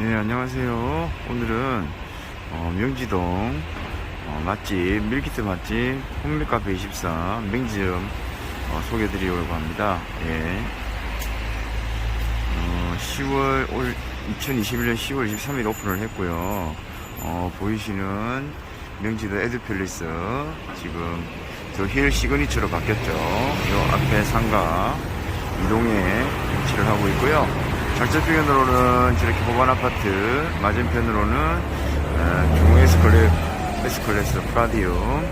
네, 안녕하세요. 오늘은 어, 명지동 어, 맛집, 밀키트 맛집, 홈밀카페 24 명지점 어, 소개해드리려고 합니다. 예. 어, 10월, 올 2021년 10월 23일 오픈을 했고요. 어, 보이시는 명지도 에드팰리스 지금 저힐 시그니처로 바뀌었죠. 요 앞에 상가 이동에 위치를 하고 있고요. 좌측편으로는 저렇게 호반 아파트, 맞은편으로는 어, 중 에스컬레, 에스컬레스 프라디움,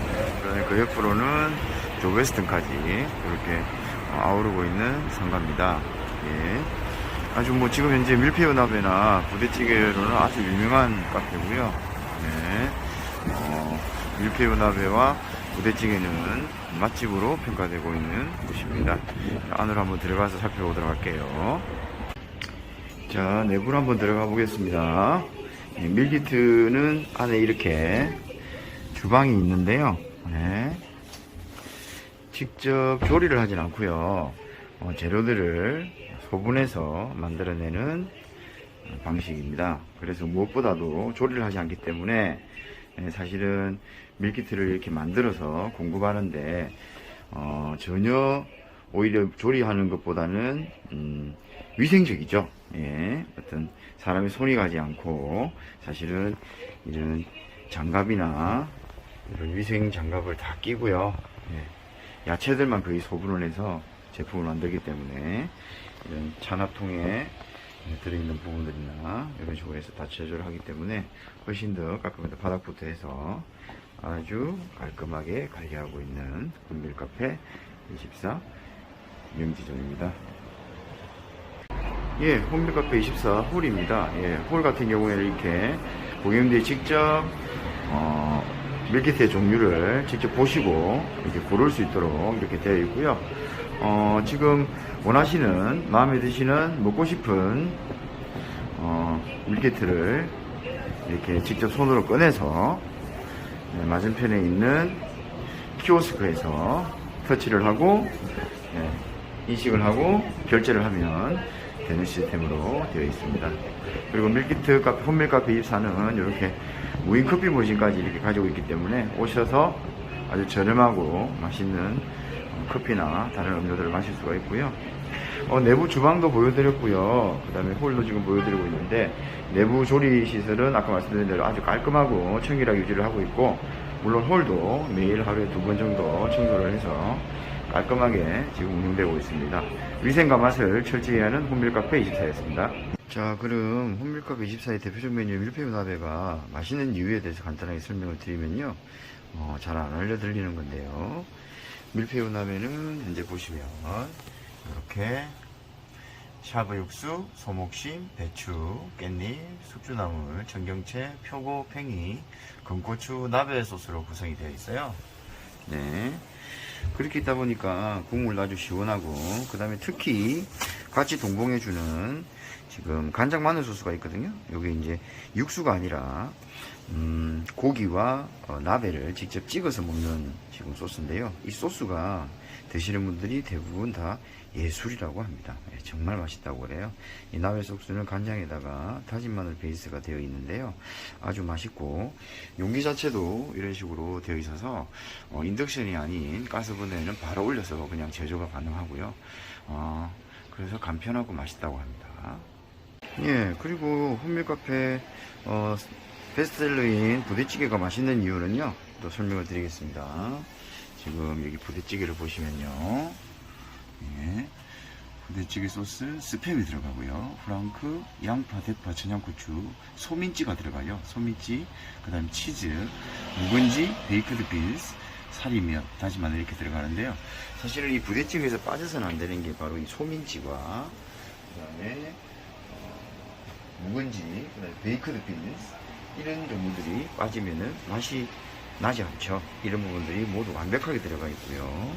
그 옆으로는 저 웨스턴까지 이렇게 어, 아우르고 있는 상가입니다. 예. 아주 뭐 지금 현재 밀푀유나베나 부대찌개로는 아주 유명한 카페고요. 네. 어, 밀푀유나베와 부대찌개는 맛집으로 평가되고 있는 곳입니다. 안으로 한번 들어가서 살펴보도록 할게요. 자, 내부로 한번 들어가 보겠습니다. 네, 밀키트는 안에 이렇게 주방이 있는데요. 네. 직접 조리를 하진 않고요. 어, 재료들을 소분해서 만들어내는 방식입니다. 그래서 무엇보다도 조리를 하지 않기 때문에 예, 사실은 밀키트를 이렇게 만들어서 공급하는데 어, 전혀 오히려 조리하는 것보다는 음, 위생적이죠. 예, 어떤 사람의 손이 가지 않고 사실은 이런 장갑이나 이런 위생 장갑을 다 끼고요. 예, 야채들만 거의 소분을 해서 제품을 만들기 때문에 이런 찬압통에 들어있는 부분들이나 이런 식으로 해서 다 제조를 하기 때문에 훨씬 더 깔끔하게 바닥부터 해서 아주 깔끔하게 관리하고 있는 군밀카페 24 명지점입니다. 예, 홈밀카페 24 홀입니다. 예, 홀 같은 경우에는 이렇게 고객님들이 직접 어, 밀키트의 종류를 직접 보시고 이렇게 고를 수 있도록 이렇게 되어 있고요. 어, 지금 원하시는 마음에 드시는 먹고 싶은 어, 밀키트를 이렇게 직접 손으로 꺼내서 네, 맞은편에 있는 키오스크에서 터치를 하고 네, 인식을 하고 결제를 하면 되는 시스템으로 되어 있습니다. 그리고 밀키트 카페, 홈밀 카페 24는 이렇게 무인 커피 머신까지 이렇게 가지고 있기 때문에 오셔서 아주 저렴하고 맛있는 커피나 다른 음료들을 마실 수가 있고요. 어, 내부 주방도 보여드렸고요. 그 다음에 홀도 지금 보여드리고 있는데 내부 조리 시설은 아까 말씀드린 대로 아주 깔끔하고 청결하게 유지를 하고 있고 물론 홀도 매일 하루에 두 번 정도 청소를 해서 깔끔하게 지금 운영되고 있습니다. 위생과 맛을 철저히 하는 홈밀카페 24였습니다. 자, 그럼 홈밀카페 24의 대표적 메뉴 밀푀유나베가 맛있는 이유에 대해서 간단하게 설명을 드리면요. 어, 잘 안 알려드리는 건데요. 밀푀유나베는 현재 보시면 이렇게 샤브 육수, 소목심, 배추, 깻잎, 숙주나물, 청경채, 표고, 팽이, 금고추, 나베 소스로 구성이 되어 있어요. 네. 그렇게 있다 보니까 국물도 아주 시원하고, 그 다음에 특히 같이 동봉해주는 지금 간장 마늘 소스가 있거든요. 요게 이제 육수가 아니라, 음, 고기와 어, 나베를 직접 찍어서 먹는 지금 소스인데요. 이 소스가 드시는 분들이 대부분 다 예술이라고 합니다. 예, 정말 맛있다고 그래요. 이 나베 소스는 간장에다가 다진 마늘 베이스가 되어 있는데요. 아주 맛있고 용기 자체도 이런 식으로 되어 있어서 어, 인덕션이 아닌 가스버너에는 바로 올려서 그냥 제조가 가능하고요. 어, 그래서 간편하고 맛있다고 합니다. 예, 그리고 홈밀카페 어, 베스트셀러인 부대찌개가 맛있는 이유는요. 또 설명을 드리겠습니다. 지금 여기 부대찌개를 보시면요. 예, 부대찌개 소스 스팸이 들어가고요. 프랑크, 양파, 대파, 청양고추, 소민지가 들어가요. 소민지, 그 다음에 치즈, 묵은지, 베이크드 빈스, 살이며 다진 마늘 이렇게 들어가는데요. 사실은 이 부대찌개에서 빠져서는 안 되는 게 바로 이 소민지와 그 다음에 묵은지, 그다음에 베이크드 빈스 이런 종류들이 빠지면은 맛이 나지 않죠. 이런 부분들이 모두 완벽하게 들어가 있고요.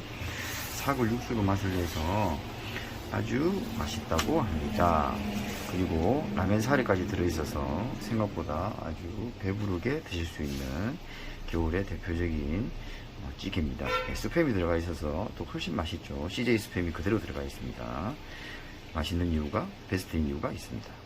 사골 육수로 맛을 내서 아주 맛있다고 합니다. 그리고 라면 사리까지 들어있어서 생각보다 아주 배부르게 드실 수 있는 겨울의 대표적인 어, 찌개입니다. 네, 스팸이 들어가 있어서 또 훨씬 맛있죠. CJ 스팸이 그대로 들어가 있습니다. 맛있는 이유가 베스트인 이유가 있습니다.